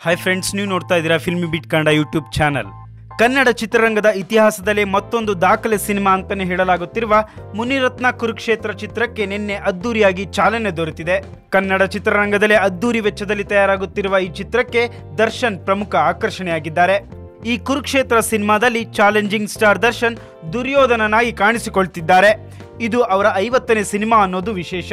Hi friends ನೀವು ನೋಡ್ತಾ ಇದ್ದೀರಾ ಫಿಲ್ಮಿ ಬಿಟ್ ಕಂಡ ಯೂಟ್ಯೂಬ್ ಚಾನಲ್ ಕನ್ನಡ ಚಿತ್ರರಂಗದ ಇತಿಹಾಸದಲ್ಲಿ ಮತ್ತೊಂದು ದಾಖಲೆ ಸಿನಿಮಾ ಅಂತಲೇ ಹೇಳಲಾಗುತ್ತಿರುವ ಮುನಿರತ್ನ ಕುರುಕ್ಷೇತ್ರ ಚಿತ್ರಕ್ಕೆ ನಿನ್ನೆ ಅದ್ದೂರಿಯಾಗಿ ಚಾಲನೆ ದೊರೆತಿದೆ. ಕನ್ನಡ ಚಿತ್ರರಂಗದಲ್ಲಿ ಅದ್ದೂರಿ ವೆಚ್ಚದಲ್ಲಿ ತಯಾರಾಗುತ್ತಿರುವ ಈ ಚಿತ್ರಕ್ಕೆ ದರ್ಶನ್ ಪ್ರಮುಖ ಆಕರ್ಷಣೆಯಾಗಿದ್ದಾರೆ. ಈ ಕುರುಕ್ಷೇತ್ರ ಸಿನಿಮಾದಲ್ಲಿ ಚಾಲೆಂಜಿಂಗ್ ಸ್ಟಾರ್ ದರ್ಶನ್ ದುರ್ಯೋಧನನಾಗಿ ಕಾಣಿಸಿಕೊಳ್ತಿದ್ದಾರೆ. ಇದು ಅವರ ಐವತ್ತನೇ ಸಿನಿಮಾ ಅನ್ನೋದು ವಿಶೇಷ.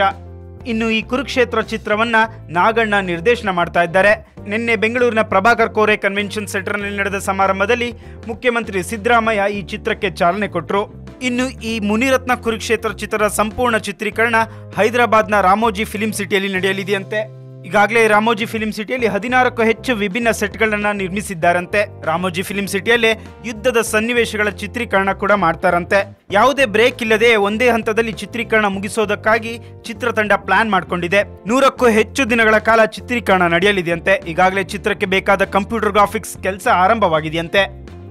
ಇನ್ನು ಈ ಕುರುಕ್ಷೇತ್ರ ಚಿತ್ರವನ್ನ ನಾಗಣ್ಣ ನಿರ್ದೇಶನ ಮಾಡ್ತಾ ಇದ್ದಾರೆ. ನಿನ್ನೆ ಬೆಂಗಳೂರಿನ ಪ್ರಭಾಕರ್ ಕೋರೆ ಕನ್ವೆನ್ಷನ್ ಸೆಂಟರ್ನಲ್ಲಿ ನಡೆದ ಸಮಾರಂಭದಲ್ಲಿ ಮುಖ್ಯಮಂತ್ರಿ ಸಿದ್ದರಾಮಯ್ಯ ಈ ಚಿತ್ರಕ್ಕೆ ಚಾಲನೆ ಕೊಟ್ಟರು ಇನ್ನು ಈ ಮುನಿರತ್ನ ಕುರುಕ್ಷೇತ್ರ ಚಿತ್ರದ ಸಂಪೂರ್ಣ ಚಿತ್ರೀಕರಣ ಹೈದರಾಬಾದ್ನ ರಾಮೋಜಿ ಫಿಲಿಂ ಸಿಟಿಯಲ್ಲಿ ನಡೆಯಲಿದೆಯಂತೆ. ಈಗಾಗಲೇ ರಾಮೋಜಿ ಫಿಲಿಂ ಸಿಟಿಯಲ್ಲಿ ಹದಿನಾರಕ್ಕೂ ಹೆಚ್ಚು ವಿಭಿನ್ನ ಸೆಟ್ಗಳನ್ನು ನಿರ್ಮಿಸಿದ್ದಾರಂತೆ. ರಾಮೋಜಿ ಫಿಲಿಂ ಸಿಟಿಯಲ್ಲಿ ಯುದ್ಧದ ಸನ್ನಿವೇಶಗಳ ಚಿತ್ರೀಕರಣ ಕೂಡ ಮಾಡ್ತಾರಂತೆ. ಯಾವುದೇ ಬ್ರೇಕ್ ಇಲ್ಲದೆ ಒಂದೇ ಹಂತದಲ್ಲಿ ಚಿತ್ರೀಕರಣ ಮುಗಿಸೋದಕ್ಕಾಗಿ ಚಿತ್ರತಂಡ ಪ್ಲಾನ್ ಮಾಡಿಕೊಂಡಿದೆ. ನೂರಕ್ಕೂ ಹೆಚ್ಚು ದಿನಗಳ ಕಾಲ ಚಿತ್ರೀಕರಣ ನಡೆಯಲಿದೆಯಂತೆ. ಈಗಾಗಲೇ ಚಿತ್ರಕ್ಕೆ ಬೇಕಾದ ಕಂಪ್ಯೂಟರ್ ಗ್ರಾಫಿಕ್ಸ್ ಕೆಲಸ ಆರಂಭವಾಗಿದೆಯಂತೆ.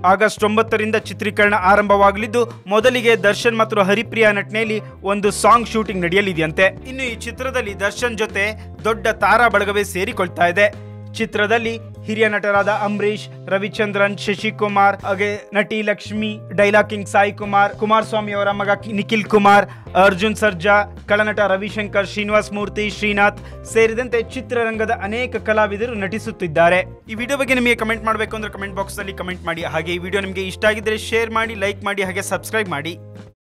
ಆಗಸ್ಟ್ ಒಂಬತ್ತರಿಂದ ಚಿತ್ರೀಕರಣ ಆರಂಭವಾಗಲಿದ್ದು, ಮೊದಲಿಗೆ ದರ್ಶನ್ ಮತ್ತು ಹರಿಪ್ರಿಯಾ ನಟನೆಯಲ್ಲಿ ಒಂದು ಸಾಂಗ್ ಶೂಟಿಂಗ್ ನಡೆಯಲಿದೆಯಂತೆ. ಇನ್ನು ಈ ಚಿತ್ರದಲ್ಲಿ ದರ್ಶನ್ ಜೊತೆ ದೊಡ್ಡ ತಾರಾ ಬಳಗವೇ ಸೇರಿಕೊಳ್ತಾ ಇದೆ. ಚಿತ್ರದಲ್ಲಿ ಹಿರಿಯ ನಟರಾದ ಅಂಬರೀಶ್ ರವಿಚಂದ್ರನ್, ಶಶಿಕುಮಾರ್, ಹಾಗೆ ನಟಿ ಲಕ್ಷ್ಮಿ ಡೈಲಾಗ್ ಕಿಂಗ್ ಸಾಯಿ ಕುಮಾರ್, ಕುಮಾರಸ್ವಾಮಿ ಅವರ ಮಗ ನಿಖಿಲ್ ಕುಮಾರ್, ಅರ್ಜುನ್ ಸರ್ಜಾ, ಕಳನಟ ರವಿಶಂಕರ್, ಶ್ರೀನಿವಾಸ್ ಮೂರ್ತಿ, ಶ್ರೀನಾಥ್ ಸೇರಿದಂತೆ ಚಿತ್ರರಂಗದ ಅನೇಕ ಕಲಾವಿದರು ನಟಿಸುತ್ತಿದ್ದಾರೆ. ಈ ವಿಡಿಯೋ ಬಗ್ಗೆ ನಿಮಗೆ ಕಮೆಂಟ್ ಮಾಡಬೇಕು ಅಂದ್ರೆ ಕಮೆಂಟ್ ಬಾಕ್ಸ್ ಅಲ್ಲಿ ಕಮೆಂಟ್ ಮಾಡಿ. ಹಾಗೆ ಈ ವಿಡಿಯೋ ನಿಮಗೆ ಇಷ್ಟ ಆಗಿದ್ರೆ ಶೇರ್ ಮಾಡಿ, ಲೈಕ್ ಮಾಡಿ, ಹಾಗೆ ಸಬ್ಸ್ಕ್ರೈಬ್ ಮಾಡಿ.